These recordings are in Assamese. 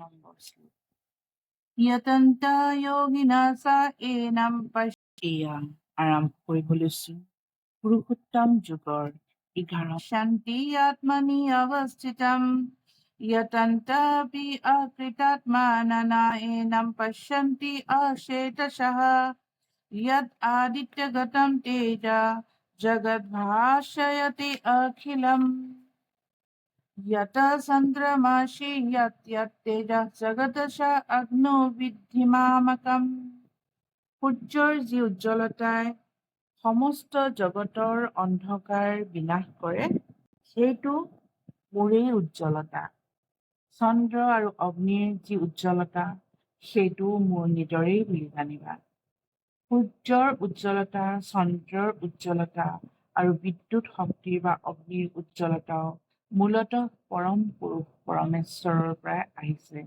নম্বর শ্লোক ইয়তন্ত যোগিনা সা এনাম এয়া আৰম্ভ কৰিব লৈছো পুৰুষোত্তম যুগৰ এঘাৰ শান্তি আত্মনি অৱস্থিতম यतन्तापि अकृतात्मानना एनं पश्यन्ति अशेतशः यद् आदित्यगतं तेज जगद्भाषयति अखिलम् यत चन्द्रमसि यत् यत् तेजः জগতশ অগ্নো বিদ্ধিমামকম সূৰ্যৰ যি উজ্জ্বলতাই সমস্ত জগতৰ অন্ধকাৰ বিনাশ কৰে সেইটো মোৰেই উজ্জ্বলতা চন্দ্ৰ আৰু অগ্নিৰ যি উজ্জ্বলতা সেইটো মোৰ নিজৰেই বুলি জানিবা সূৰ্যৰ উজ্জ্বলতা চন্দ্ৰৰ উজ্জ্বলতা আৰু বিদ্যুৎ শক্তিৰ বা অগ্নিৰ উজ্জ্বলতাও মূলতঃ পৰম পুৰুষ পৰমেশ্বৰৰ পৰাই আহিছে।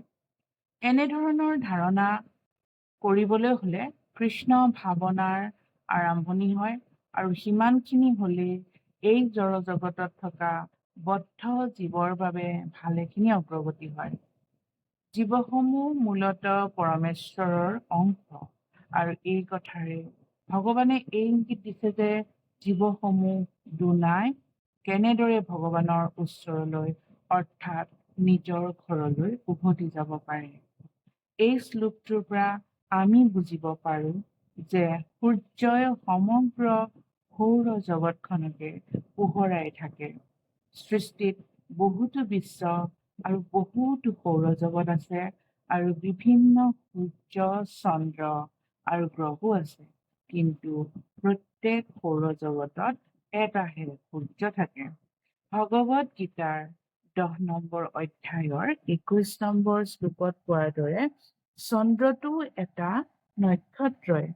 এনেধৰণৰ ধাৰণা কৰিবলৈ হ'লে কৃষ্ণ ভাৱনাৰ আৰম্ভণি হয় আৰু সিমানখিনি হ'লেই এই জড়জগতত থকা বদ্ধ জীৱৰ বাবে ভালেখিনি অগ্ৰগতি হয়। জীৱসমূহ মূলতঃ পৰমেশ্বৰৰ অংশ আৰু এই কথাৰে ভগৱানে এই ইংগিত দিছে যে জীৱসমূহ দুনাই কেনেদৰে ভগৱানৰ ওচৰলৈ অৰ্থাৎ নিজৰ ঘৰলৈ উভতি যাব পাৰে? এই শ্লোকটোৰ পৰা আমি বুজিব পাৰো যে সূৰ্যই সমগ্ৰ সৌৰ জগতখনকে পোহৰাই থাকে। সৃষ্টিত বহুতো বিশ্ব আৰু বহুতো সৌৰজগত আছে আৰু বিভিন্ন সূৰ্য চন্দ্ৰ আৰু গ্ৰহো আছে। কিন্তু প্ৰত্যেক সৌৰজগতত এটাহে সূৰ্য থাকে। ভগৱত গীতাৰ দহ নম্বৰ অধ্যায়ৰ একৈশ নম্বৰ শ্লোকত কোৱাৰ দৰে চন্দ্ৰটো এটা নক্ষত্ৰই।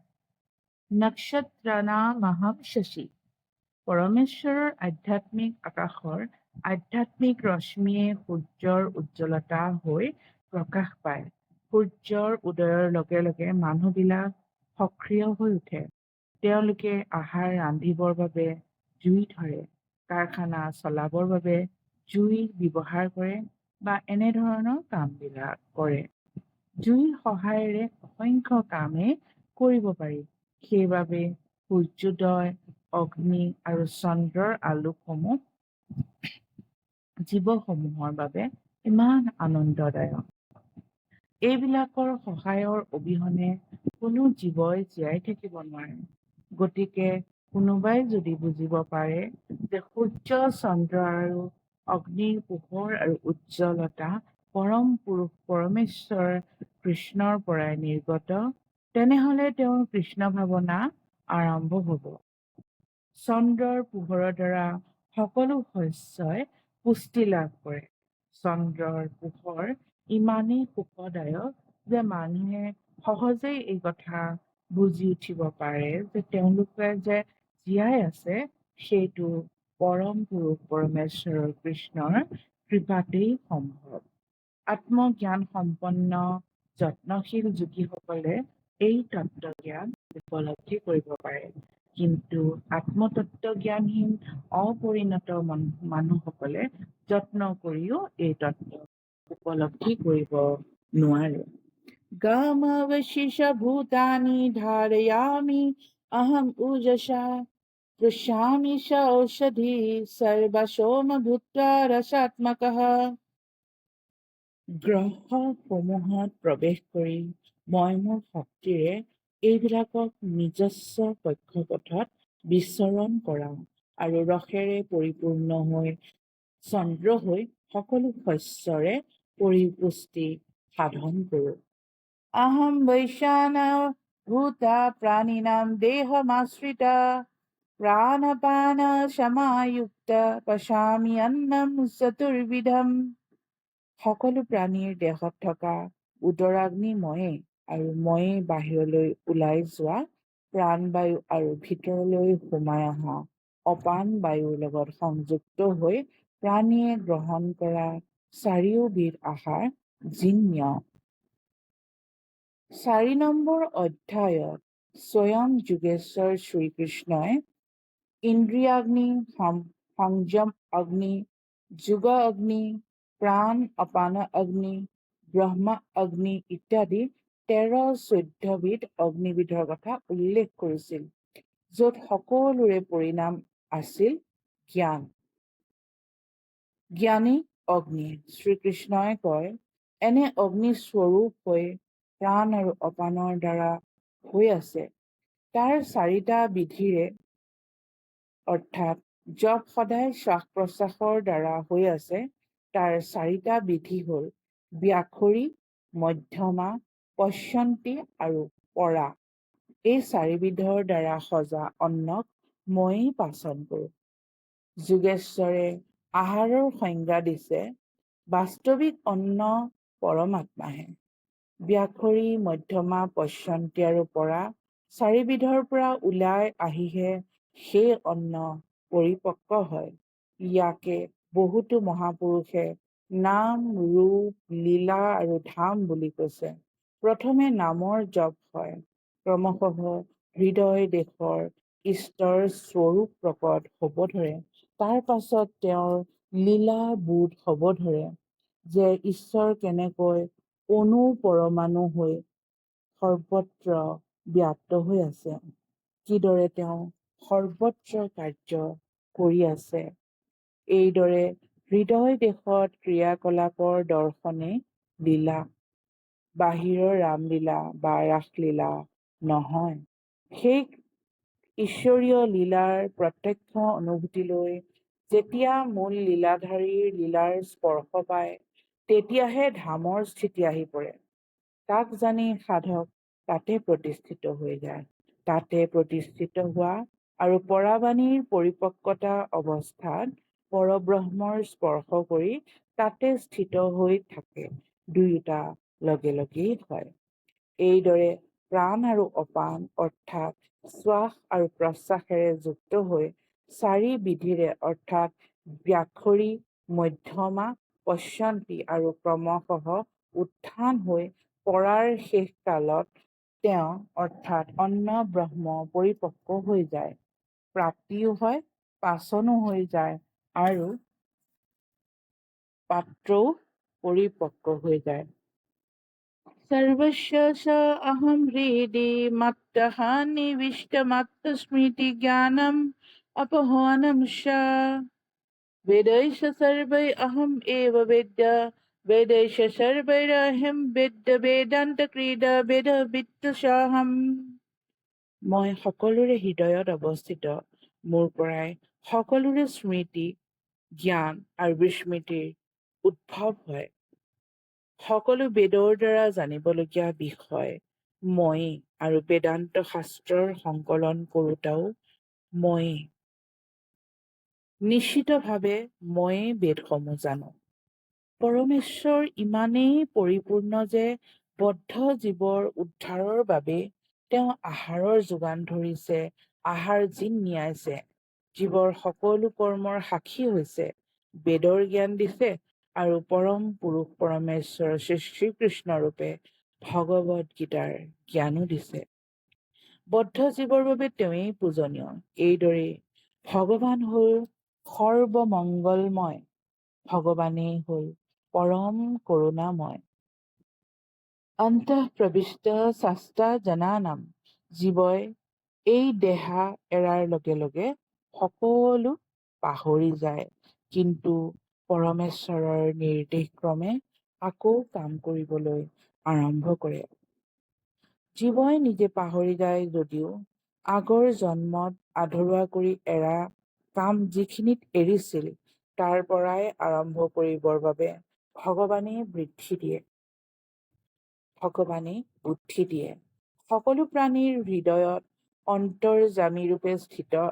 নক্ষত্ৰানা মহম শশী পৰমেশ্বৰৰ আধ্যাত্মিক আকাশৰ আধ্যাত্মিক ৰশ্মিয়ে সূৰ্যৰ উজ্জ্বলতা হৈ প্ৰকাশ পায়। সূৰ্যৰ উদয়ৰ লগে লগে মানুহবিলাক সক্ৰিয় হৈ উঠে। তেওঁলোকে আহাৰ ৰান্ধিবৰ বাবে জুই ধৰে। কাৰখানা চলাবৰ বাবে জুই ব্যৱহাৰ কৰে বা এনেধৰণৰ কামবিলাক কৰে। জুইৰ সহায়েৰে অসংখ্য কামেই কৰিব পাৰি। সেইবাবে সূৰ্যোদয় অগ্নি আৰু চন্দ্ৰৰ আলোকসমূহ জীৱসমূহৰ বাবে ইমান আনন্দদায়ক। এইবিলাকৰ সহায়ৰ অবিহনে কোনো জীৱই জীয়াই থাকিব নোৱাৰে। গতিকে কোনোবাই যদি বুজিব পাৰে যে সূৰ্য চন্দ্ৰ আৰু অগ্নিৰ পোহৰ আৰু উজ্জ্বলতা পৰম পুৰুষ পৰমেশ্বৰ কৃষ্ণৰ পৰাই নিৰ্গত তেনেহলে তেওঁৰ কৃষ্ণ ভাৱনা আৰম্ভ হব। চন্দ্ৰৰ পোহৰৰ দ্বাৰা সকলো শস্যই পুষ্টি লাভ কৰে। চন্দ্ৰৰ পোহৰ ইমানেই সুখদায়ক যে মানুহে সহজেই এই কথা বুজি উঠিব পাৰে যে তেওঁলোকে যে জীয়াই আছে সেইটো পৰম পুৰুষ পৰমেশ্বৰৰ কৃষ্ণৰ কৃপাতেই সম্ভৱ। আত্মজ্ঞান সম্পন্ন যত্নশীল যোগীসকলে এই তত্ত্বজ্ঞান উপলব্ধি কৰিব পাৰে। কিন্তু আত্মতত্ত্ব জ্ঞানহীন অপৰিণত মানুহসকলে যত্ন কৰিও এই তত্ত্ব উপলব্ধি কৰিব নোৱাৰে। গামৱশিষ ভূতানি ধাৰয়ামি अहम् ऊजसा पृच्छामि स औषधि सर्वसोम भूत्वा रसात्मकः গ্ৰহসমূহত প্ৰৱেশ কৰি মই মোৰ শক্তিৰে এইবিলাকক নিজস্ব কক্ষপথত বিচৰণ কৰাওঁ আৰু ৰসেৰে পৰিপূৰ্ণ হৈ চন্দ্ৰ হৈ সকলো শস্যৰে পৰিপুষ্টি সাধন কৰোঁ আহম বৈশ্যানৱ भूता प्राणिनां देहमाश्रिता প্ৰাণপানসমায়ুক্ত পশামি অন্নম চতুৰ্বিধম সকলো প্ৰাণীৰ দেহত থকা উদৰাগ্নি ময়ে আৰু ময়ে বাহিৰলৈ ওলাই যোৱা প্ৰাণবায়ু আৰু ভিতৰলৈ সোমাই অহা অপান বায়ুৰ লগত সংযুক্ত হৈ প্ৰাণীয়ে গ্ৰহণ কৰা চাৰিওবিধ আহাৰ জিন্য চাৰি নম্বৰ অধ্যায়ত স্বয়ং যোগেশ্বৰ শ্ৰীকৃষ্ণই ইন্দ্ৰিয়াগ্নি সংযম অগ্নি যোগ অগ্নি প্ৰাণ অপান অগ্নি ব্ৰহ্মা অগ্নি ইত্যাদি তেৰ চৈধ্যবিধ অগ্নিবিধৰ কথা উল্লেখ কৰিছিল য'ত সকলোৰে পৰিণাম আছিল জ্ঞান। জ্ঞানী অগ্নি শ্ৰীকৃষ্ণই কয় এনে অগ্নি স্বৰূপ হৈ প্ৰাণ আৰু অপানৰ দ্বাৰা হৈ আছে। তাৰ চাৰিটা বিধিৰে অৰ্থাৎ জপ সদায় শ্বাস প্ৰশ্বাসৰ দ্বাৰা হৈ আছে তাৰ চাৰিটা বিধি হ'ল ব্যাখৰি মধ্যমা পশ্যন্তী আৰু পৰা। এই চাৰিবিধৰ দ্বাৰা সজা অন্নক ময়েই পাচন কৰোঁ। যোগেশ্বৰে আহাৰৰ সংজ্ঞা দিছে বাস্তৱিক অন্ন পৰমাত্মাহে। ব্যাখৰি মধ্যমা পশ্যন্তী আৰু পৰা চাৰিবিধৰ পৰা ওলাই আহিহে সেই অন্ন পৰিপক্ক হয়। ইয়াকে বহুতো মহাপুৰুষে নাম ৰূপ লীলা আৰু ধাম বুলি কৈছে। প্ৰথমে নামৰ জপ হয়। ক্ৰমশঃ হৃদয় দেশৰ ঈশ্বৰৰ স্বৰূপ প্ৰকট হ'ব ধৰে। তাৰ পাছত তেওঁৰ লীলা বোধ হ'ব ধৰে যে ঈশ্বৰ কেনেকৈ অণু পৰমাণু হৈ সৰ্বত্ৰ ব্যাপ্ত হৈ আছে। কিদৰে তেওঁ সৰ্বত্ৰ কাৰ্য কৰি আছে। এইদৰে হৃদয় দেশত ক্ৰিয়াকলাপৰ দৰ্শনে লীলা বাহিৰৰ ৰামলীলা বা ৰাসলীলা নহয়। সেই ঈশ্বৰীয় লীলাৰ প্ৰত্যক্ষ অনুভূতিলৈ যেতিয়া মূল লীলাধাৰীৰ লীলাৰ স্পৰ্শ পায় তেতিয়াহে ধামৰ স্থিতি আহি পৰে। তাক জানি সাধক তাতে প্ৰতিষ্ঠিত হৈ যায়। তাতে প্ৰতিষ্ঠিত হোৱা আৰু পৰাবাণীৰ পৰিপক্কতা অৱস্থাত পৰব্ৰহ্মৰ স্পৰ্শ কৰি তাতে স্থিত হৈ থাকে। দুয়োটা লগে লগেই হয়। এইদৰে প্ৰাণ আৰু অপান অৰ্থাৎ শ্বাস আৰু প্ৰশ্বাসেৰে যুক্ত হৈ চাৰি বিধিৰে অৰ্থাৎ ব্যাখৰি মধ্যমা পশ্যন্তি আৰু ক্ৰমশঃ উত্থান হৈ পৰাৰ শেষ কালত তেওঁ, অৰ্থাৎ অন্ন ব্ৰহ্ম পৰিপক্ক হৈ যায়। প্ৰাপ্তিও হয়, পাচনো হৈ যায় আৰু পাত্ৰও পৰিপক্ক হৈ যায়। সর্বস্ব স অহম হৃদি মত্তহ নিবিষ্টমত্ত স্মৃতি জ্ঞানম অপহনম স। वेदैश सर्वै अहम् एव वेद्य। वेदैश सर्वैरहम् वेद्य বেদান্ত क्रीडा বেদ वित्तसाहम्। মই সকলোৰে হৃদয়ত অৱস্থিত। মোৰ পৰাই সকলোৰে স্মৃতি জ্ঞান আৰু বিস্মৃতিৰ উদ্ভৱ হয়। সকলো বেদৰ দ্বাৰা জানিবলগীয়া বিষয় মই আৰু বেদান্ত শাস্ত্ৰৰ সংকলন কৰোতাও ময়েই নিশ্চিতভাৱে ময়েই বেদসমূহ জানো। পৰমেশ্বৰ ইমানেই পৰিপূৰ্ণ যে বদ্ধ জীৱৰ উদ্ধাৰৰ বাবে তেওঁ আহাৰৰ যোগান ধৰিছে আহাৰ জিন নিয়াইছে জীৱৰ সকলো কৰ্মৰ সাক্ষী হৈছে বেদৰ জ্ঞান দিছে আৰু পৰম পুৰুষ পৰমেশ্বৰ শ্ৰী শ্ৰীকৃষ্ণ ৰূপে ভগৱত গীতাৰ জ্ঞানো দিছে। বদ্ধ জীৱৰ বাবে তেওঁৱেই পূজনীয়। এইদৰেই ভগৱান হল সৰ্বমংগলময় ভগৱানেই হল পৰম কৰোণাময়। অন্তঃপ্ৰবিষ্ট শাস্তা জনানাম জীৱই এই দেহা এৰাৰ লগে লগে সকলো পাহৰি যায়। কিন্তু পৰমেশ্বৰৰ নিৰ্দেশক্ৰমে আকৌ কাম কৰিবলৈ আৰম্ভ কৰে। জীৱই নিজে পাহৰি যায় যদিও আগৰ জন্মত আধৰুৱা কৰি এৰা কাম যিখিনিত এৰিছিল তাৰ পৰাই আৰম্ভ কৰিবৰ বাবে ভগৱানে বৃদ্ধি দিয়ে। ভগৱানে বুদ্ধি দিয়ে। সকলো প্ৰাণীৰ হৃদয়ত অন্তৰ্জামীৰূপে স্থিত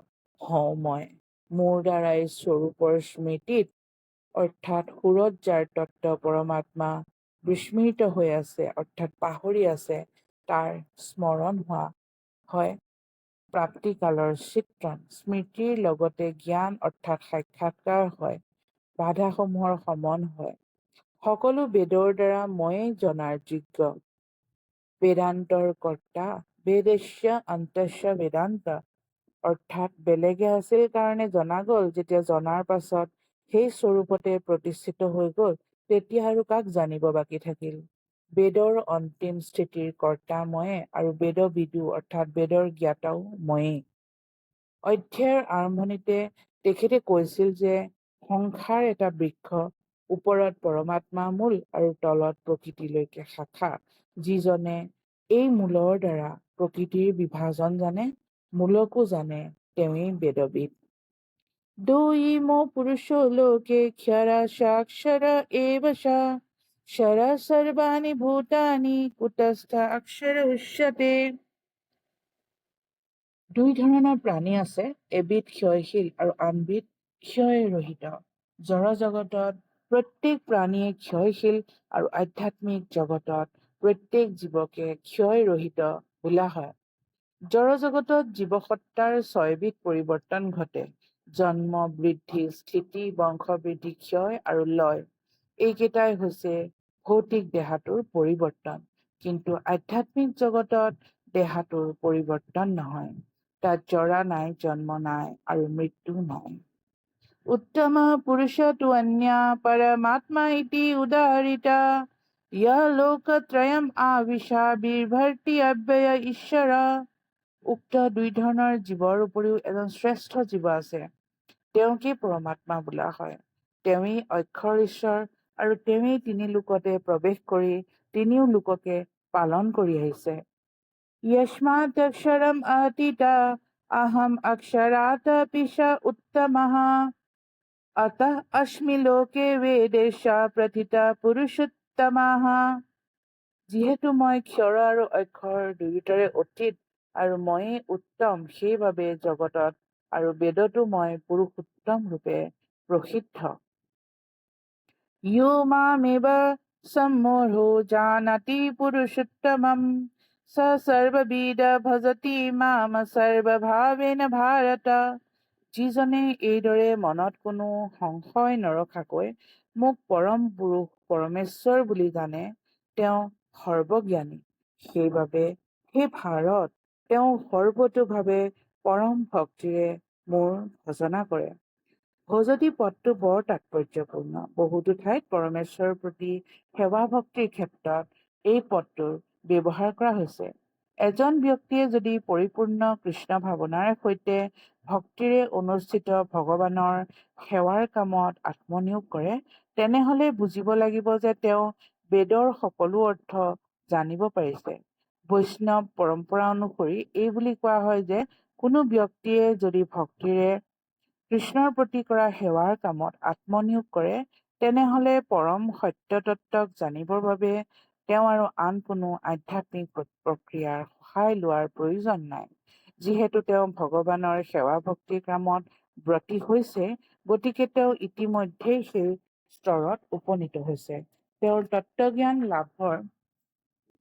হওঁ মই মোৰ দ্বাৰাই স্বৰূপৰ স্মৃতিত অৰ্থাৎ সুৰত যাৰ তত্ত্ব পৰমাত্মা বিস্মৃত হৈ আছে অৰ্থাৎ পাহৰি আছে তাৰ স্মৰণ হোৱা হয়। প্ৰাপ্তিকালৰ চিত্ৰণ। স্মৃতিৰ লগতে জ্ঞান অৰ্থাৎ সাক্ষাৎকাৰ হয়। বাধাসমূহৰ সমন হয়। সকলো বেদৰ দ্বাৰা ময়েই জনাৰ যোগ্য। বেদান্তৰ কৰ্তা বেদেশ্য অন্তস্য বেদান্ত। অৰ্থাৎ বেলেগে আছিল কাৰণে জনা গ'ল যেতিয়া জনাৰ পাছত সেই স্বৰূপতে প্ৰতিষ্ঠিত হৈ গ'ল তেতিয়া আৰু কাক জানিব বাকী থাকিল? বেদৰ অন্তিম স্থিতিৰ কৰ্তা ময়ে আৰু বেদবিদু অৰ্থাৎ বেদৰ জ্ঞাতাও ময়েই অধ্যায়ৰ আৰম্ভণিতে তেখেতে কৈছিল যে সংসাৰ এটা বৃক্ষ ওপৰত পৰমাত্মা মূল আৰু তলত প্ৰকৃতিলৈকে শাখা যিজনে এই মূলৰ দ্বাৰা প্ৰকৃতিৰ বিভাজন জানে মূলকো জানে তেওঁৱেই বেদবিদ। দুয়িমো পুৰুষো লোকে ক্ষৰা সাক্ষৰ এব সা। क्षरा सर्वाणि भूतानि কুটস্থ অক্ষৰ উচ্যতে দুই ধৰণৰ প্ৰাণী আছে এবিধ ক্ষয়শীল আৰু আনবিধ ক্ষয়ৰহিত জড় জগতত প্ৰত্যেক প্ৰাণীয়ে ক্ষয়শীল আৰু আধ্যাত্মিক জগতত প্ৰত্যেক জীৱকে ক্ষয়ৰহিত বোলা হয় জড় জগতত জীৱসত্তাৰ ছয়বিধ পৰিৱৰ্তন ঘটে জন্ম বৃদ্ধি স্থিতি বংশবৃদ্ধি ক্ষয় আৰু লয় এইকেইটাই হৈছে ভৌতিক দেহাটোৰ পৰিৱৰ্তন। কিন্তু আধ্যাত্মিক জগতত দেহাটোৰ পৰিৱৰ্তন নহয়। তাত জৰা নাই, জন্ম নাই আৰু মৃত্যু নাই। উত্তম পুৰুষ তু অন্য পৰমাত্মা ইতি উদাহৰিতা य লোকত্ৰয়ম আবিশা বিভৰ্তি অব্যয় ঈশ্বৰ। উক্ত দুই ধৰণৰ জীৱৰ উপৰিও এজন শ্ৰেষ্ঠ জীৱ আছে। তেওঁকে পৰমাত্মা বোলা হয়? তেওঁৱেই অক্ষৰ ঈশ্বৰ আৰু তেওঁৱেই তিনি লোকতে প্ৰৱেশ কৰি তিনিও লোককে পালন কৰি আহিছে। য়স্মাদ্যক্ষৰম অতীতা অহম অক্ষৰাত পিছ উত্তমঃ অতঃ অস্মি লোকে বেদেশ প্ৰথিত পুৰুষোত্তমঃ। যিহেতু মই ক্ষৰ আৰু অক্ষৰ দুয়োটাৰে অতীত আৰু ময়েই উত্তম, সেইবাবে জগতত আৰু বেদতো মই পুৰুষোত্তম ৰূপে প্ৰসিদ্ধ। ইউ মামেৱ সম্মোঢ়ো জানাতি পুৰুষোত্তমম स सर्वविद ভজতি মাম সৰ্বভাৱেন ভাৰত যিজনে এইদৰে মনত কোনো সংশয় নৰখাকৈ মোক পৰম পুৰুষ পৰমেশ্বৰ বুলি জানে তেওঁ সৰ্বজ্ঞানী সেইবাবে হে ভাৰত তেওঁ সৰ্বতোভাৱে পৰম ভক্তিৰে মোৰ ভজনা কৰে ভজতি পদটো বৰ তাৎপৰ্যপূৰ্ণ। বহুতো ঠাইত পৰমেশ্বৰৰ প্ৰতি সেৱা ভক্তিৰ ক্ষেত্ৰত এই পদটোৰ ব্যৱহাৰ কৰা হৈছে। এজন ব্যক্তিয়ে যদি পৰিপূৰ্ণ কৃষ্ণ ভাৱনাৰ সৈতে ভক্তিৰে অনুষ্ঠিত ভগৱানৰ সেৱাৰ কামত আত্মনিয়োগ কৰে তেনেহলে বুজিব লাগিব যে তেওঁ বেদৰ সকলো অৰ্থ জানিব পাৰিছে। বৈষ্ণৱ পৰম্পৰা অনুসৰি এই বুলি কোৱা হয় যে কোনো ব্যক্তিয়ে যদি ভক্তিৰে কৃষ্ণৰ প্ৰতি কৰা সেৱাৰ কামত আত্মনিয়োগ কৰে তেনেহলে পৰম সত্য তত্ত্বক জানিবৰ বাবে তেওঁ আৰু আন কোনো আধ্যাত্মিক প্ৰক্ৰিয়াৰ সহায় লোৱাৰ প্ৰয়োজন নাই। যিহেতু তেওঁ ভগৱানৰ সেৱা ভক্তি কামত ব্ৰতী হৈছে গতিকে তেওঁ ইতিমধ্যেই সেই স্তৰত উপনীত হৈছে। তেওঁৰ তত্ত্বজ্ঞান লাভৰ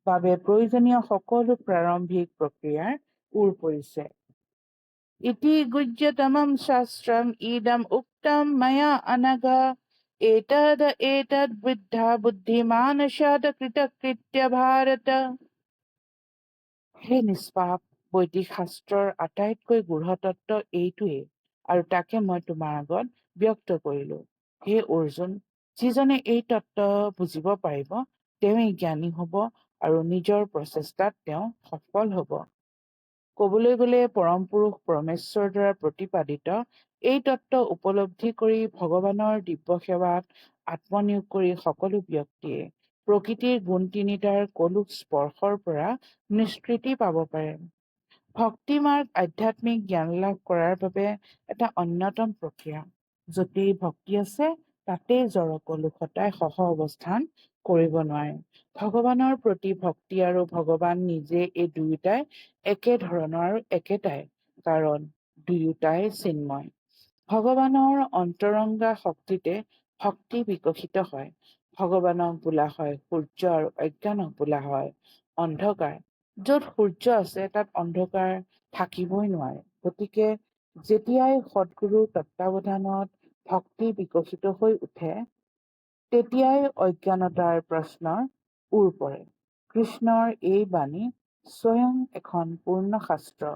বাবে প্ৰয়োজনীয় সকলো প্ৰাৰম্ভিক প্ৰক্ৰিয়াৰ ওৰ পৰিছে। इति गुह्यतमं शास्त्रम् इदम् उक्तं मया अनघ एतद् एतद् बुद्धा बुद्धिमानशात् कृतकृत्य भारत হে নিষ্পাপ বৈদিক শাস্ত্ৰৰ আটাইতকৈ গূঢ় তত্ত্ব এইটোৱেই আৰু তাকে মই তোমাৰ আগত ব্যক্ত কৰিলো হে অৰ্জুন যিজনে এই তত্ত্ব বুজিব পাৰিব তেওঁৱেই জ্ঞানী হব আৰু নিজৰ প্ৰচেষ্টাত তেওঁ সফল হব কবলৈ গলে পৰম পুৰুষ পৰমেশ্বৰ দ্বাৰা প্ৰতিপাদিত এই তত্ত্ব উপলব্ধি কৰি ভগৱানৰ দিব্য সেৱাত আত্মনিয়োগ কৰি সকলো ব্যক্তিয়ে প্ৰকৃতিৰ গুণ তিনিটাৰ কলুক স্পৰ্শৰ পৰা নিষ্কৃতি পাব পাৰে। ভক্তি মাৰ্গ আধ্যাত্মিক জ্ঞান লাভ কৰাৰ বাবে এটা অন্যতম প্ৰক্ৰিয়া। যতেই ভক্তি আছে তাতেই জড়কলুষতাই সহ অৱস্থান কৰিব নোৱাৰে। ভগৱানৰ প্ৰতি ভক্তি আৰু ভগৱান নিজে এই দুয়োটাই একে ধৰণৰ আৰু একেটাই। কাৰণ দুয়োটাই চিন্ময়। ভগৱানৰ অন্তৰংগা শক্তিতে ভক্তি বিকশিত হয়। ভগৱানক বোলা হয় সূৰ্য আৰু অজ্ঞানক বোলা হয় অন্ধকাৰ। য'ত সূৰ্য আছে তাত অন্ধকাৰ থাকিবই নোৱাৰে। গতিকে যেতিয়াই সদগুৰু তত্বাৱধানত ভক্তি বিকশিত হৈ উঠে তেতিয়াই অজ্ঞানতাৰ প্ৰশ্নৰ ওৰ পৰে কৃষ্ণৰ এই বাণী স্বয়ং এখন পূৰ্ণ শাস্ত্ৰ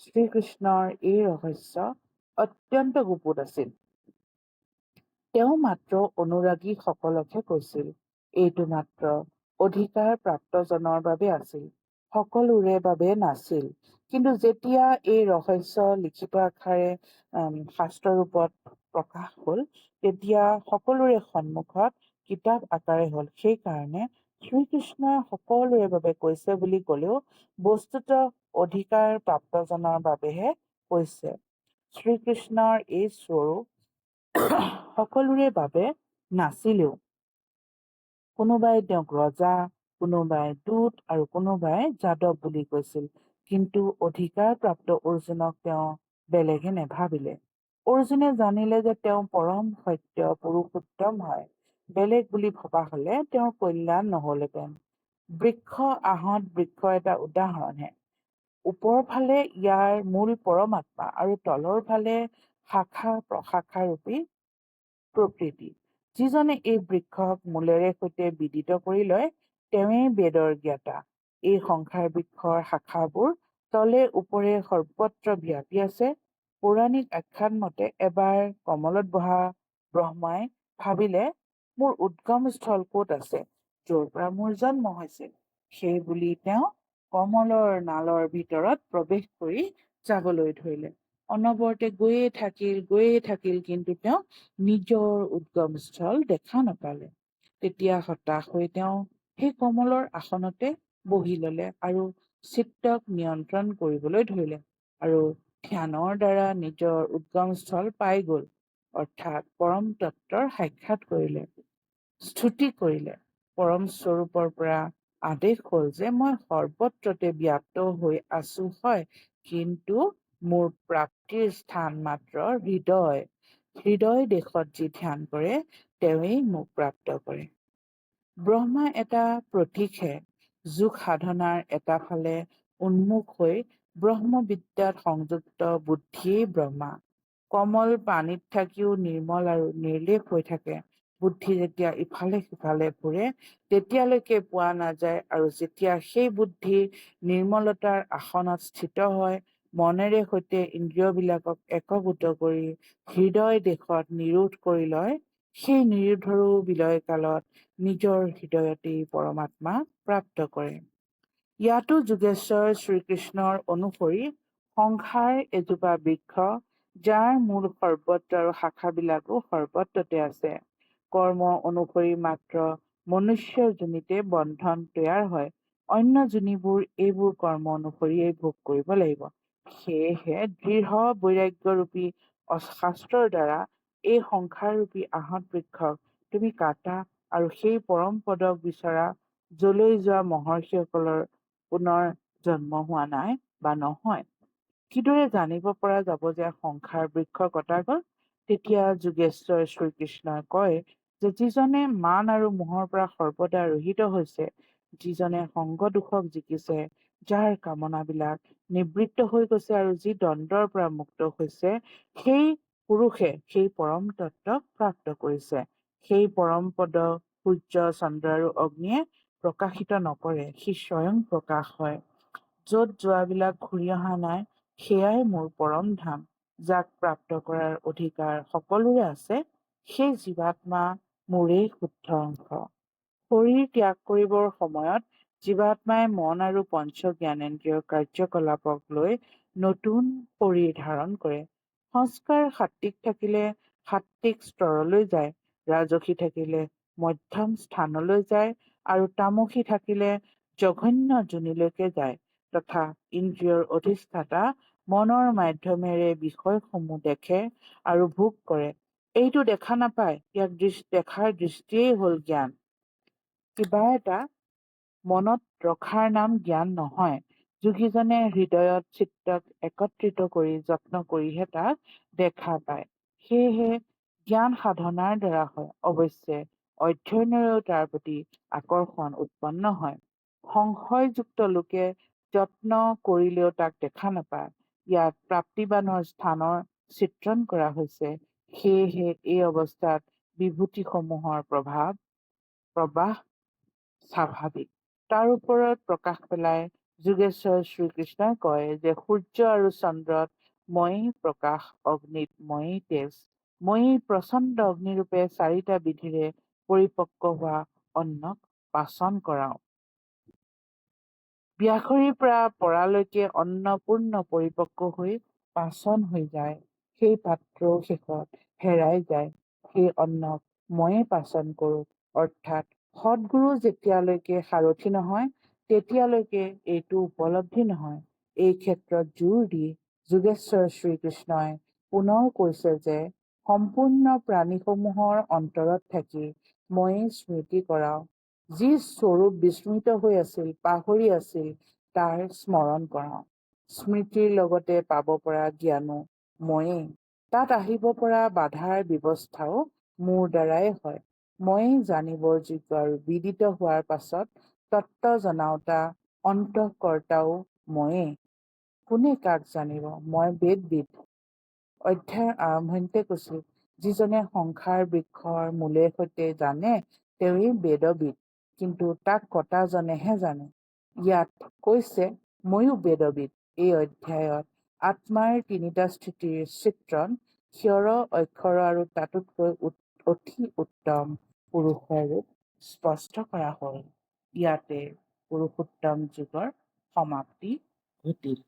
শ্ৰীকৃষ্ণৰ এই ৰহস্য অত্যন্ত গোপত আছিল তেওঁ মাত্ৰ অনুৰাগীসকলকহে কৈছিল। এইটো মাত্ৰ অধিকাৰ প্ৰাপ্তজনৰ বাবে আছিল, সকলোৰে বাবে নাছিল। কিন্তু যেতিয়া এই ৰহস্য লিখিত আকাৰে শাস্ত্ৰৰূপত প্ৰকাশ হ'ল, তেতিয়া সকলোৰে সন্মুখত কিতাপ আকাৰে হ'ল। সেইকাৰণে শ্ৰীকৃষ্ণই সকলোৰে বাবে কৈছে বুলি কলেও বস্তুতঃ অধিকাৰ প্ৰাপ্তজনৰ বাবেহে কৈছে। শ্ৰীকৃষ্ণৰ এই স্বৰূপ সকলোৰে বাবে নাছিলেও। কোনোবাই তেওঁক ৰজা, কোনোবাই দূত আৰু কোনোবাই যাদৱ বুলি কৈছিল। কিন্তু অধিকাৰ প্ৰাপ্ত অৰ্জুনক তেওঁ বেলেগে নেভাবিলে। অৰ্জুনে জানিলে যে তেওঁ পৰম সত্য পুৰুষোত্তম হয়। বেলেগ বুলি ভবা হলে তেওঁৰ কল্যাণ নহলহেঁতেন। বৃক্ষ আহঁত বৃক্ষ এটা উদাহৰণহে। ওপৰফালে ইয়াৰ মূল পৰমাত্মা আৰু তলৰফালে শাখা-প্ৰশাখাৰূপী প্ৰকৃতি। যিজনে এই বৃক্ষক মূলেৰে সৈতে বিদিত কৰি লয়, তেৱেঁই বেদৰ জ্ঞাতা। এই সংসাৰ বৃক্ষৰ শাখাবোৰ তলে ওপৰে সৰ্বত্ৰ ব্যাপি আছে। পৌৰাণিক আখ্যান মতে এবাৰ কমলত বহা ব্ৰহ্মাই ভাবিলে, মোৰ উদ্গমস্থল কত আছে, যৰ পৰা মোৰ জন্ম হৈছিল? সেই বুলি তেওঁ কমলৰ নালৰ ভিতৰত প্ৰৱেশ কৰি যাবলৈ ধৰিলে। অনবৰতে গৈয়ে থাকিল, গৈয়ে থাকিল কিন্তু তেওঁ নিজৰ উদ্গমস্থল দেখা নাপালে। তেতিয়া হতাশ হৈ তেওঁ সেই কমলৰ আসনতে বহি ললে আৰু চিত্তক নিয়ন্ত্ৰণ কৰিবলৈ ধৰিলে আৰু ধ্যানৰ দ্বাৰা নিজৰ উদ্গমস্থল পাই গল, অৰ্থাৎ পৰম তত্ত্বৰ সাক্ষাৎ কৰিলে। স্তুতি কৰিলে। পৰমস্বৰূপৰ পৰা আদেশ হল যে মই সৰ্বত্ৰতে ব্যাপ্ত হৈ আছো হয়, কিন্তু মোৰ প্ৰাপ্তিৰ স্থান মাত্ৰ হৃদয়। হৃদয় দেশত যি ধ্যান কৰে, তেৱেঁই মোক প্ৰাপ্ত কৰে। ব্ৰহ্মা এটা প্ৰতীকহে। যোগ সাধনাৰ এটা ফালে উন্মুখ হৈ ব্ৰহ্মবিদ্যাত সংযুক্ত বুদ্ধিয়েই ব্ৰহ্মা। কমল পানীত থাকিও নিৰ্মল আৰু নিৰ্লেপ হৈ থাকে। বুদ্ধি যেতিয়া ইফালে সিফালে ফুৰে, তেতিয়ালৈকে পোৱা নাযায় আৰু যেতিয়া সেই বুদ্ধি নিৰ্মলতাৰ আসনত স্থিত হয়, মনেৰে সৈতে ইন্দ্ৰিয়বিলাকক একভূত কৰি হৃদয় দেশত নিৰোধ কৰি লয়, সেই নিৰোধৰো বিলয়কালত নিজৰ হৃদয়তেই পৰমাত্মা প্ৰাপ্ত কৰে। ইয়াতো যোগেশ্বৰ শ্ৰীকৃষ্ণৰ অনুসৰি সংসাৰ এজোপা বৃক্ষ, যাৰ মূল সৰ্বত্ৰ আৰু শাখাবিলাকো সৰ্বত্ৰতে আছে। কৰ্ম অনুসৰি মাত্ৰ মনুষ্য যোনিতে বন্ধন তৈয়াৰ হয়। অন্য যোনিবোৰ এইবোৰ কৰ্ম অনুসৰিয়েই ভোগ কৰিব লাগিব। সেয়েহে দৃঢ় বৈৰাগ্যৰূপী শাস্ত্ৰৰ দ্বাৰা এই সংসাৰৰূপী আহঁত বৃক্ষক তুমি কাটা আৰু সেই পৰম পদক বিচৰা যলৈ যোৱা মহৰ্ষিসকলৰ পুনৰ জন্ম হোৱা নাই বা নহয়। কিদৰে জানিব পৰা যাব যে সংসাৰ বৃক্ষ কটা গল? তেতিয়া যোগেশ্বৰ শ্ৰীকৃষ্ণই কয় যে যিজনে মান আৰু মোহৰ পৰা সৰ্বদা ৰহিত হৈছে, যিজনে সংগদোষক জিকিছে, যাৰ কামনাবিলাক নিবৃত্ত হৈ গৈছে আৰু যি দ্বন্দ্বৰ পৰা মুক্ত হৈছে, সেই পুৰুষে সেই পৰম তত্ত্বক প্ৰাপ্ত কৰিছে। সেই পৰম পদ সূৰ্য, চন্দ্ৰ আৰু অগ্নিয়ে প্ৰকাশিত নকৰে, সি স্বয়ং প্ৰকাশ হয়। যত যোৱাবিলাক ঘূৰি অহা নাই, সেয়াই মোৰ পৰম ধাম। যাক প্ৰাপ্ত কৰাৰ অধিকাৰ সকলোৰে আছে, সেই জীৱাত্মা মোৰেই শুদ্ধ অংশ। শৰীৰ ত্যাগ কৰিবৰ সময়ত জীৱাত্মাই মন আৰু পঞ্চ জ্ঞানেন্দ্ৰিয়ৰ কাৰ্যকলাপক লৈ নতুন শৰীৰ ধাৰণ কৰে। সংস্কাৰ সাত্ত্বিক থাকিলে সাত্ত্বিক স্তৰলৈ যায়, ৰাজসী থাকিলে মধ্যম স্থানলৈ যায় আৰু তামসী থাকিলে জঘন্য যোনিলৈকে যায় তথা ইন্দ্ৰিয়ৰ অধিষ্ঠাতা মনৰ মাধ্যমেৰে বিষয়সমূহ দেখে আৰু ভোগ কৰে। এইটো দেখা নাপায়, ইয়াক দেখাৰ দৃষ্টিয়েই হল জ্ঞান। কিবা এটা মনত ৰখাৰ নাম জ্ঞান নহয়। যোগীজনে হৃদয়ত চিত্তক একত্ৰিত কৰি যত্ন কৰিহে তাক দেখা পায়। সেয়েহে জ্ঞান সাধনাৰ দ্বাৰা হয়। অৱশ্যে অধ্যয়নেৰেও তাৰ প্ৰতি আকৰ্ষণ উৎপন্ন হয়। সংশয়যুক্ত লোকে যত্ন কৰিলেও তাক দেখা নাপায়। ইয়াত প্ৰাপ্তিবানৰ স্থানৰ চিত্ৰণ কৰা হৈছে। সেয়েহে এই অৱস্থাত বিভূতিসমূহৰ প্ৰভাৱ প্ৰবাহ স্বাভাৱিক। তাৰ ওপৰত প্ৰকাশ পেলাই যোগেশ্বৰ শ্ৰীকৃষ্ণই কয় যে সূৰ্য আৰু চন্দ্ৰত ময়েই প্ৰকাশ, অগ্নিত ময়েই তেজ, ময়েই প্ৰচণ্ড অগ্নিৰূপে চাৰিটা বিধিৰে পৰিপক্ক হোৱা অন্নক পাচন কৰাওঁ। ব্যাসৰিৰ পৰা পৰালৈকে অন্ন পূৰ্ণ পৰিপক্ক হৈ পাচন হৈ যায়। সেই পাত্ৰও শেষত হেৰাই যায়। সেই অন্নক ময়ে পাচন কৰোঁ। অৰ্থাৎ সদ্গুৰু যেতিয়ালৈকে সাৰথি নহয় তেতিয়ালৈকে এইটো উপলব্ধি নহয়। এই ক্ষেত্ৰত জোৰ দি যোগেশ্বৰ শ্ৰীকৃষ্ণই পুনৰ কৈছে যে সম্পূৰ্ণ প্ৰাণীসমূহৰ অন্তৰত থাকি ময়েই স্মৃতি কৰাওঁ। যি স্বৰূপ বিস্মৃত হৈ আছিল, পাহৰি আছিল তাৰ স্মৰণ কৰাওঁ। স্মৃতিৰ লগতে পাব পৰা জ্ঞানো ময়েই। তাত আহিব পৰা বাধাৰ ব্যৱস্থাও মোৰ দ্বাৰাই হয়। ময়েই জানিবৰ যোগ্য আৰু বিদিত হোৱাৰ পাছত তত্ত্ব জনাওঁতা অন্তঃকৰ্তাও ময়েই। কোনে কাক জানিব? মই বেদবিদ। অধ্যায়ৰ আৰম্ভণিতে কৈছিল যিজনে সংসাৰ বৃক্ষৰ মূলে সৈতে জানে তেৱেঁই বেদবিদ। কিন্তু তাক কটা জনেহে জানে। ইয়াত কৈছে ময়ো বেদবিদ। এই অধ্যায়ত আত্মাৰ তিনিটা স্থিতিৰ চিত্ৰণ ক্ষৰ, অক্ষৰ আৰু তাতোকৈ অতি উত্তম পুৰুষৰ ৰূপ স্পষ্ট কৰা হ'ল। ইয়াতে পুৰুষোত্তম যুগৰ সমাপ্তি ঘটিল।